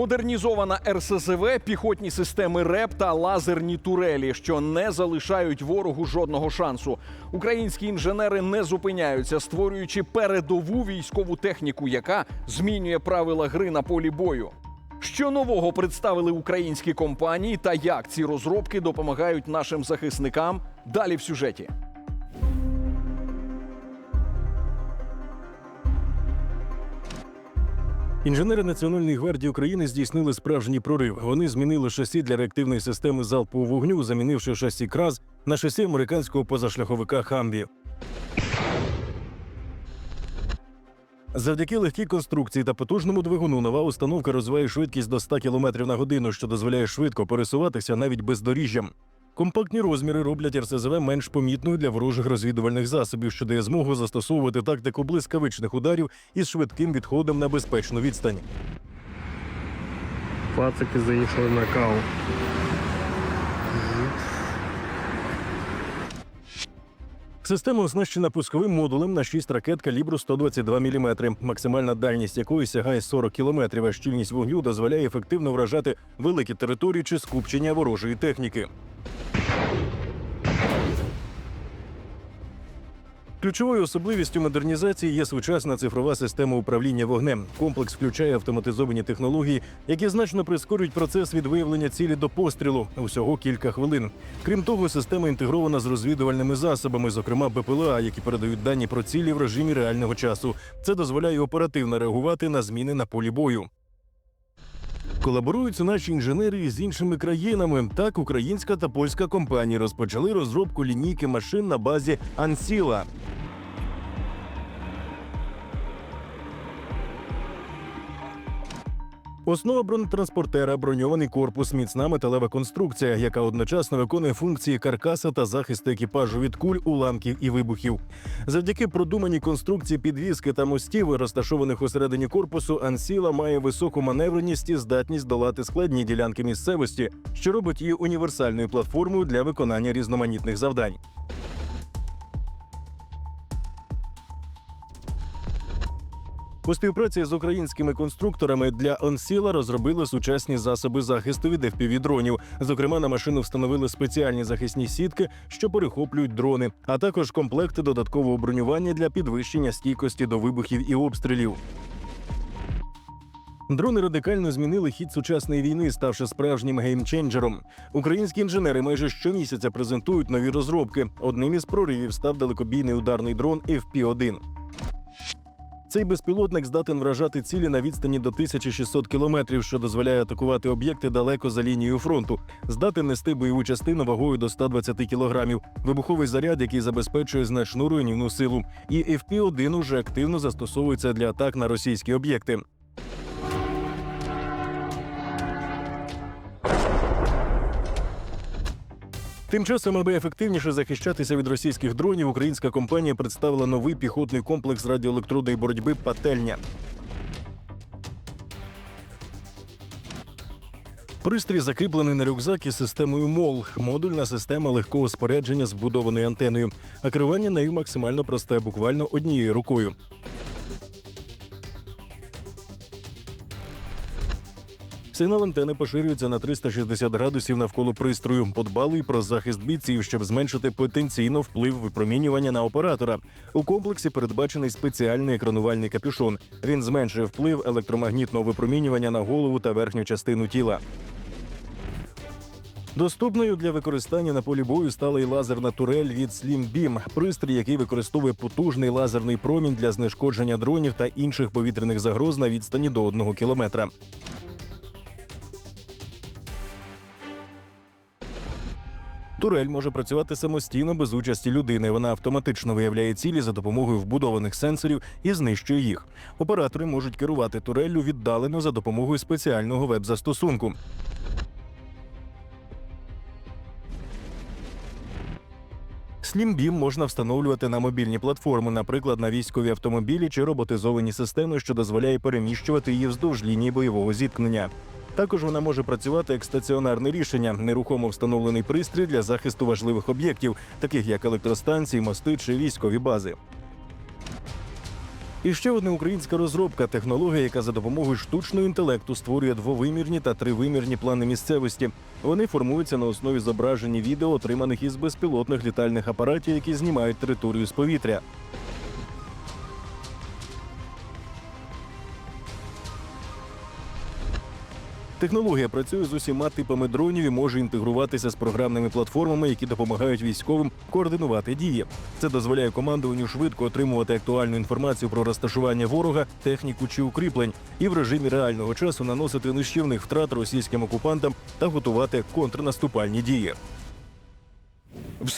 Модернізована РСЗВ, піхотні системи РЕП та лазерні турелі, що не залишають ворогу жодного шансу. Українські інженери не зупиняються, створюючи передову військову техніку, яка змінює правила гри на полі бою. Що нового представили українські компанії та як ці розробки допомагають нашим захисникам? Далі в сюжеті. Інженери Національної гвардії України здійснили справжній прорив. Вони змінили шасі для реактивної системи залпового вогню, замінивши шасі КРАЗ на шасі американського позашляховика Хамві. Завдяки легкій конструкції та потужному двигуну нова установка розвиває швидкість до 100 км на годину, що дозволяє швидко пересуватися навіть бездоріжжям. Компактні розміри роблять РСЗВ менш помітною для ворожих розвідувальних засобів, що дає змогу застосовувати тактику блискавичних ударів із швидким відходом на безпечну відстань. Пацики заїхали на каву. Система оснащена пусковим модулем на 6 ракет калібру 122 мм, максимальна дальність якої сягає 40 км, а щільність вогню дозволяє ефективно вражати великі території чи скупчення ворожої техніки. Ключовою особливістю модернізації є сучасна цифрова система управління вогнем. Комплекс включає автоматизовані технології, які значно прискорюють процес від виявлення цілі до пострілу усього кілька хвилин. Крім того, система інтегрована з розвідувальними засобами, зокрема БПЛА, які передають дані про цілі в режимі реального часу. Це дозволяє оперативно реагувати на зміни на полі бою. Колаборують наші інженери з іншими країнами. Так, українська та польська компанії розпочали розробку лінійки машин на базі Ансіла. Основа бронетранспортера броньований корпус, міцна металева конструкція, яка одночасно виконує функції каркаса та захисту екіпажу від куль, уламків і вибухів. Завдяки продуманій конструкції підвіски та мостів, розташованих усередині корпусу, Ансіла має високу маневреність і здатність долати складні ділянки місцевості, що робить її універсальною платформою для виконання різноманітних завдань. У співпраці з українськими конструкторами для Онсіла розробили сучасні засоби захисту від FPV-дронів. Зокрема, на машину встановили спеціальні захисні сітки, що перехоплюють дрони, а також комплекти додаткового бронювання для підвищення стійкості до вибухів і обстрілів. Дрони радикально змінили хід сучасної війни, ставши справжнім геймченджером. Українські інженери майже щомісяця презентують нові розробки. Одним із проривів став далекобійний ударний дрон FP-1. Цей безпілотник здатен вражати цілі на відстані до 1600 кілометрів, що дозволяє атакувати об'єкти далеко за лінією фронту. Здатен нести бойову частину вагою до 120 кілограмів, вибуховий заряд, який забезпечує значну руйнівну силу. І FP-1 уже активно застосовується для атак на російські об'єкти. Тим часом, аби ефективніше захищатися від російських дронів, українська компанія представила новий піхотний комплекс радіоелектронної боротьби Пательня. Пристрій закріплений на рюкзак із системою МОЛ, модульна система легкого спорядження з вбудованою антеною. А керування нею максимально просте, буквально однією рукою. Сигнал антени поширюється на 360 градусів навколо пристрою. Подбали про захист бійців, щоб зменшити потенційно вплив випромінювання на оператора. У комплексі передбачений спеціальний екранувальний капюшон. Він зменшує вплив електромагнітного випромінювання на голову та верхню частину тіла. Доступною для використання на полі бою стала й лазерна турель від Slim Beam, пристрій, який використовує потужний лазерний промінь для знешкодження дронів та інших повітряних загроз на відстані до одного кілометра. Турель може працювати самостійно без участі людини. Вона автоматично виявляє цілі за допомогою вбудованих сенсорів і знищує їх. Оператори можуть керувати туреллю віддалено за допомогою спеціального веб-застосунку. Слімбім можна встановлювати на мобільні платформи, наприклад, на військові автомобілі чи роботизовані системи, що дозволяє переміщувати її вздовж лінії бойового зіткнення. Також вона може працювати як стаціонарне рішення, нерухомо встановлений пристрій для захисту важливих об'єктів, таких як електростанції, мости чи військові бази. І ще одна українська розробка технологія, яка за допомогою штучного інтелекту створює двовимірні та тривимірні плани місцевості. Вони формуються на основі зображень відео, отриманих із безпілотних літальних апаратів, які знімають територію з повітря. Технологія працює з усіма типами дронів і може інтегруватися з програмними платформами, які допомагають військовим координувати дії. Це дозволяє командуванню швидко отримувати актуальну інформацію про розташування ворога, техніку чи укріплень, і в режимі реального часу наносити нищівних втрат російським окупантам та готувати контрнаступальні дії.